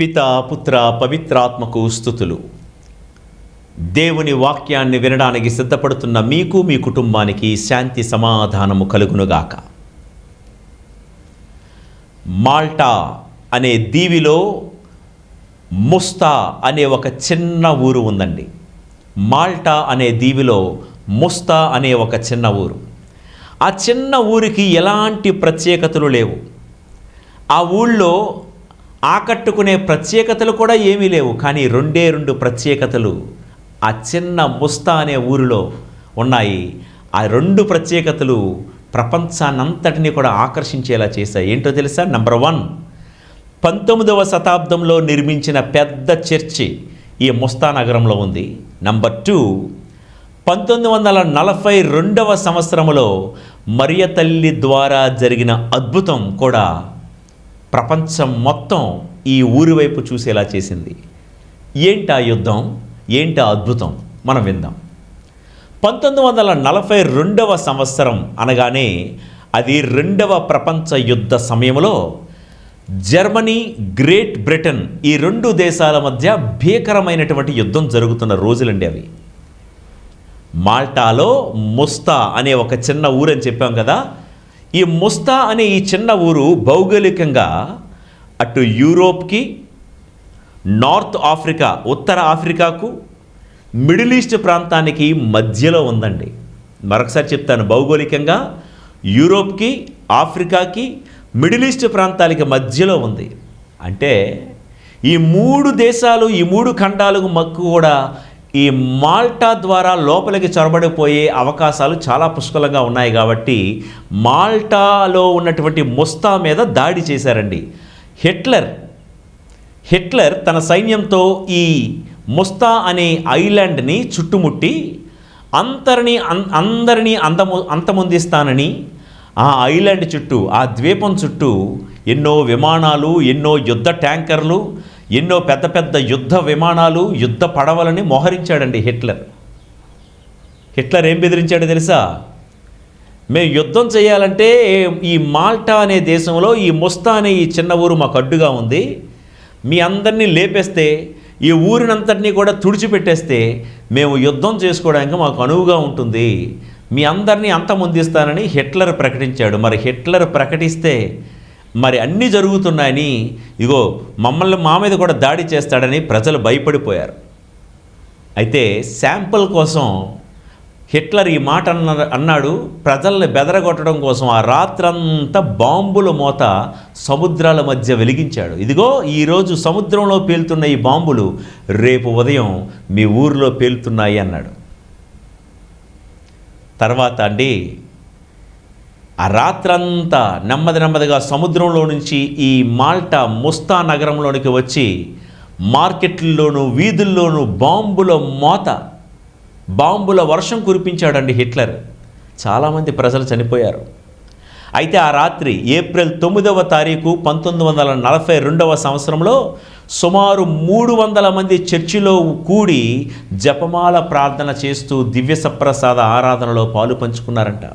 పిత పుత్ర పవిత్రాత్మకు స్థుతులు. దేవుని వాక్యాన్ని వినడానికి సిద్ధపడుతున్న మీకు మీ కుటుంబానికి శాంతి సమాధానము కలుగునుగాక. మాల్టా అనే దీవిలో ముస్తా అనే ఒక చిన్న ఊరు ఉందండి. మాల్టా అనే దీవిలో ముస్తా అనే ఒక చిన్న ఊరు. ఆ చిన్న ఊరికి ఎలాంటి ప్రత్యేకతలు లేవు. ఆ ఊళ్ళో ఆకట్టుకునే ప్రత్యేకతలు కూడా ఏమీ లేవు. కానీ రెండే రెండు ప్రత్యేకతలు ఆ చిన్న ముస్తా అనే ఊరిలో ఉన్నాయి. ఆ రెండు ప్రత్యేకతలు ప్రపంచాన్నంతటినీ కూడా ఆకర్షించేలా చేశాయి. ఏంటో తెలుసా? నంబర్ వన్ పంతొమ్మిదవ శతాబ్దంలో నిర్మించిన పెద్ద చర్చి ఈ ముస్తా నగరంలో ఉంది. నంబర్ టూ పంతొమ్మిది వందల నలభై రెండవ సంవత్సరంలో మరియ తల్లి ద్వారా జరిగిన అద్భుతం కూడా ప్రపంచం మొత్తం ఈ ఊరి వైపు చూసేలా చేసింది. ఏంటి ఆ యుద్ధం? ఏంటా అద్భుతం? మనం విందాం. పంతొమ్మిది వందల నలభై రెండవ సంవత్సరం అనగానే అది రెండవ ప్రపంచ యుద్ధ సమయంలో జర్మనీ గ్రేట్ బ్రిటన్ ఈ రెండు దేశాల మధ్య భీకరమైనటువంటి యుద్ధం జరుగుతున్న రోజులండి అవి. మాల్టాలో ముస్తా అనే ఒక చిన్న ఊరని చెప్పాం కదా ఈ ముస్తా అనే ఈ చిన్న ఊరు భౌగోళికంగా అటు యూరోప్కి నార్త్ ఆఫ్రికా ఉత్తర ఆఫ్రికాకు మిడిల్ ఈస్ట్ ప్రాంతానికి మధ్యలో ఉందండి. మరొకసారి చెప్తాను భౌగోళికంగా యూరోప్కి ఆఫ్రికాకి మిడిల్ ఈస్ట్ ప్రాంతాలకి మధ్యలో ఉంది. అంటే ఈ మూడు దేశాలు ఈ మూడు ఖండాలకు మక్కు కూడా ఈ మాల్టా ద్వారా లోపలికి చొరబడిపోయే అవకాశాలు చాలా పుష్కలంగా ఉన్నాయి కాబట్టి మాల్టాలో ఉన్నటువంటి ముస్తా మీద దాడి చేశారండి. హిట్లర్ హిట్లర్ తన సైన్యంతో ఈ ముస్తా అనే ఐలాండ్ని చుట్టుముట్టి అంతరిని అందరినీ అందము అంతమొందిస్తానని ఆ ఐలాండ్ చుట్టూ ఆ ద్వీపం చుట్టూ ఎన్నో విమానాలు ఎన్నో యుద్ధ ట్యాంకర్లు ఎన్నో పెద్ద పెద్ద యుద్ధ విమానాలు యుద్ధ పడవలని మోహరించాడండి హిట్లర్. హిట్లర్ ఏం బెదిరించాడో తెలుసా? మేము యుద్ధం చేయాలంటే ఈ మాల్టా అనే దేశంలో ఈ ముస్తా అనే ఈ చిన్న ఊరు మాకు అడ్డుగా ఉంది. మీ అందరినీ లేపేస్తే ఈ ఊరినంతటినీ కూడా తుడిచిపెట్టేస్తే మేము యుద్ధం చేసుకోవడానికి మాకు అనువుగా ఉంటుంది. మీ అందరినీ అంతమొందిస్తానని హిట్లర్ ప్రకటించాడు. మరి హిట్లర్ ప్రకటిస్తే మరి అన్నీ జరుగుతున్నాయని ఇగో మమ్మల్ని మా మీద కూడా దాడి చేస్తాడని ప్రజలు భయపడిపోయారు. అయితే శాంపుల్ కోసం హిట్లర్ ఈ మాట అన్న అన్నాడు ప్రజల్ని బెదరగొట్టడం కోసం ఆ రాత్రంతా బాంబుల మోత సముద్రాల మధ్య వెలిగించాడు. ఇదిగో ఈరోజు సముద్రంలో పేలుతున్న ఈ బాంబులు రేపు ఉదయం మీ ఊరిలో పేలుతున్నాయి అన్నాడు. తర్వాత అండి ఆ రాత్రంతా నెమ్మది నెమ్మదిగా సముద్రంలో నుంచి ఈ మాల్టా ముస్తా నగరంలోనికి వచ్చి మార్కెట్లలోనూ వీధుల్లోనూ బాంబుల మోత బాంబుల వర్షం కురిపించాడండి హిట్లర్. చాలామంది ప్రజలు చనిపోయారు. అయితే ఆ రాత్రి ఏప్రిల్ తొమ్మిదవ తారీఖు పంతొమ్మిది వందల నలభై రెండవ సంవత్సరంలో సుమారు మూడు వందల మంది చర్చిలో కూడి జపమాల ప్రార్థన చేస్తూ దివ్య సప్రసాద ఆరాధనలో పాలు పంచుకున్నారంట.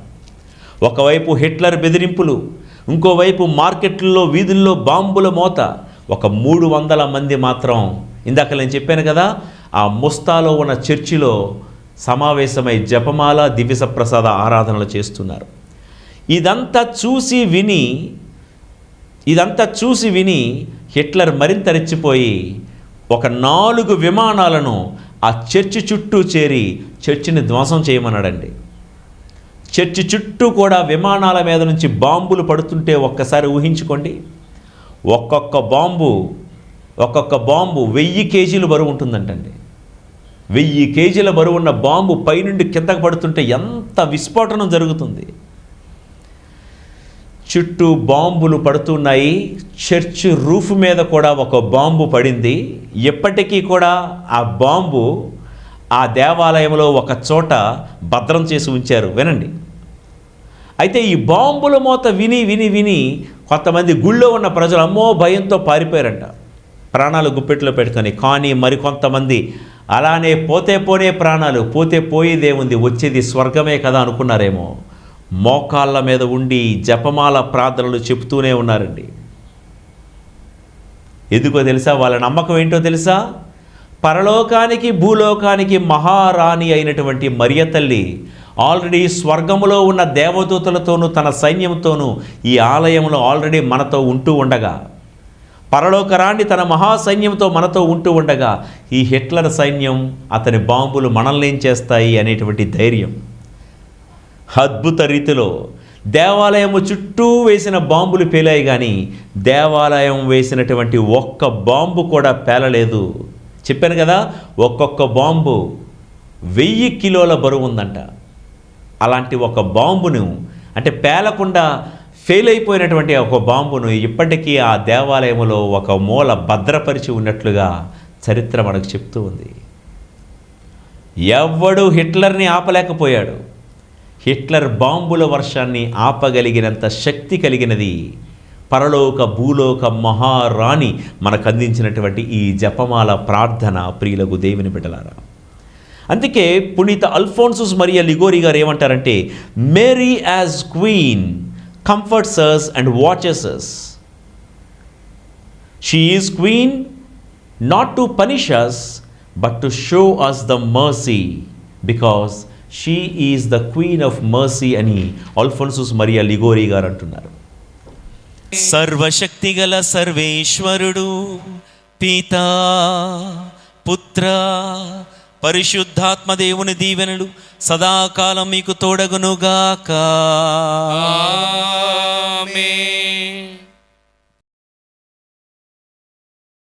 ఒకవైపు హిట్లర్ బెదిరింపులు ఇంకోవైపు మార్కెట్లలో వీధుల్లో బాంబుల మోత. ఒక మూడు వందల మంది మాత్రం ఇందాక నేను చెప్పాను కదా ఆ ముస్తాలో ఉన్న చర్చిలో సమావేశమై జపమాల దివ్య ప్రసాద ఆరాధనలు చేస్తున్నారు. ఇదంతా చూసి విని ఇదంతా చూసి విని హిట్లర్ మరింత రెచ్చిపోయి ఒక నాలుగు విమానాలను ఆ చర్చి చుట్టూ చేరి చర్చిని ధ్వంసం చేయమన్నాడండి. చర్చి చుట్టూ కూడా విమానాల మీద నుంచి బాంబులు పడుతుంటే ఒక్కసారి ఊహించుకోండి. ఒక్కొక్క బాంబు ఒక్కొక్క బాంబు వెయ్యి కేజీలు బరువు ఉంటుందంటండి. వెయ్యి కేజీల బరువు ఉన్న బాంబు పైనుండి కిందకు పడుతుంటే ఎంత విస్ఫోటనం జరుగుతుంది. చుట్టూ బాంబులు పడుతున్నాయి. చర్చ్ రూఫ్ మీద కూడా ఒక బాంబు పడింది. ఎప్పటికీ కూడా ఆ బాంబు ఆ దేవాలయంలో ఒక చోట భద్రం చేసి ఉంచారు. వినండి. అయితే ఈ బాంబుల మోత విని విని విని కొంతమంది గుళ్ళో ఉన్న ప్రజలు అమ్మో భయంతో పారిపోయారంట. ప్రాణాలు గుప్పెట్లో పెట్టుకొని కానీ మరికొంతమంది అలానే పోతే పోనే ప్రాణాలు పోతే పోయేదేముంది వచ్చేది స్వర్గమే కదా అనుకున్నారేమో. మోకాళ్ళ మీద ఉండి జపమాల ప్రార్థనలు చెప్తూనే ఉన్నారండి. ఎందుకో తెలుసా? వాళ్ళ నమ్మకం ఏంటో తెలుసా? పరలోకానికి భూలోకానికి మహారాణి అయినటువంటి మరియ తల్లి ఆల్రెడీ స్వర్గములో ఉన్న దేవదూతలతోనూ తన సైన్యంతోనూ ఈ ఆలయంలో ఆల్రెడీ మనతో ఉంటూ ఉండగా పరలోకరాన్ని తన మహాసైన్యంతో మనతో ఉంటూ ఉండగా ఈ హిట్లర్ సైన్యం అతని బాంబులు మనల్ని ఏం చేస్తాయి అనేటువంటి ధైర్యం. అద్భుత రీతిలో దేవాలయము చుట్టూ వేసిన బాంబులు పేలాయి కానీ దేవాలయం వేసినటువంటి ఒక్క బాంబు కూడా పేలలేదు. చెప్పాను కదా ఒక్కొక్క బాంబు వెయ్యి కిలోల బరువు ఉందంట. అలాంటి ఒక బాంబును అంటే పేలకుండా ఫెయిల్ అయిపోయినటువంటి ఒక బాంబును ఇప్పటికీ ఆ దేవాలయంలో ఒక మూల భద్రపరిచి ఉన్నట్లుగా చరిత్ర మనకు చెప్తూ ఉంది. ఎవ్వడు హిట్లర్ని ఆపలేకపోయాడు. హిట్లర్ బాంబుల వర్షాన్ని ఆపగలిగినంత శక్తి కలిగినది పరలోక భూలోక మహారాణి మనకు అందించినటువంటి ఈ జపమాల ప్రార్థన ప్రియులకు దేవుని బిడ్డలారా. అందుకే పునీత అల్ఫోన్సుస్ మరియా లిగోరి గారు ఏమంటారంటే Mary as queen comforts us and watches us she is queen not to punish us but to show us the mercy because she is the queen of mercy అని అల్ఫోన్సుస్ మరియా లిగోరి గారు అంటున్నారు. సర్వశక్తి గల సర్వేశ్వరుడు పితా పుత్ర పరిశుద్ధాత్మ దేవుని దీవెనలు సదాకాలం మీకు తోడగునుగాక. ఆమేన్.